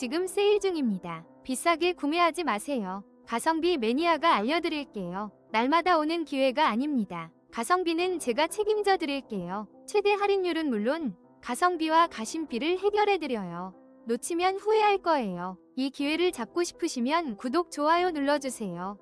지금 세일 중입니다. 비싸게 구매하지 마세요. 가성비 매니아가 알려드릴게요. 날마다 오는 기회가 아닙니다. 가성비는 제가 책임져 드릴게요. 최대 할인율은 물론 가성비와 가심비를 해결해 드려요. 놓치면 후회할 거예요. 이 기회를 잡고 싶으시면 구독, 좋아요 눌러주세요.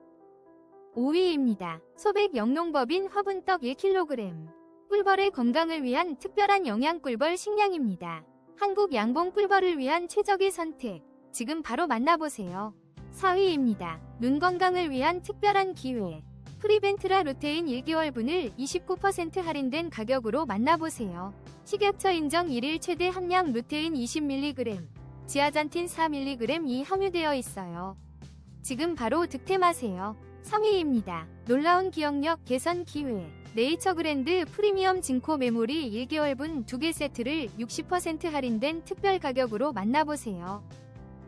5위입니다. 소백 영농법인 화분떡 1kg. 꿀벌의 건강을 위한 특별한 영양 꿀벌 식량입니다. 한국 양봉 꿀벌을 위한 최적의 선택. 지금 바로 만나보세요. 4위입니다. 눈 건강을 위한 특별한 기회. 프리벤트라 루테인 1개월분을 29% 할인된 가격으로 만나보세요. 식약처 인정 1일 최대 함량 루테인 20mg, 지아잔틴 4mg이 함유되어 있어요. 지금 바로 득템하세요. 3위입니다. 놀라운 기억력 개선 기회. 네이처그랜드 프리미엄 진코 메모리 1개월분 2개 세트를 60% 할인된 특별 가격으로 만나보세요.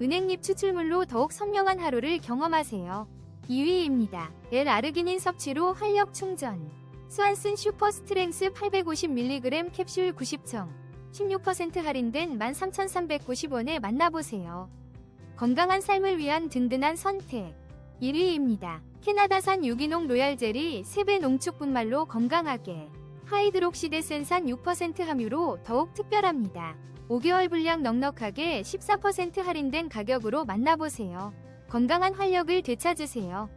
은행잎 추출물로 더욱 선명한 하루를 경험하세요. 2위입니다. L-아르기닌 섭취로 활력 충전. 스완슨 슈퍼 스트렝스 850mg 캡슐 90청. 16% 할인된 13,390원에 만나보세요. 건강한 삶을 위한 든든한 선택. 1위입니다. 캐나다산 유기농 로얄 젤이 3배 농축 분말로 건강하게. 하이드록시데센산 6% 함유로 더욱 특별합니다. 5개월 분량 넉넉하게 14% 할인된 가격으로 만나보세요. 건강한 활력을 되찾으세요.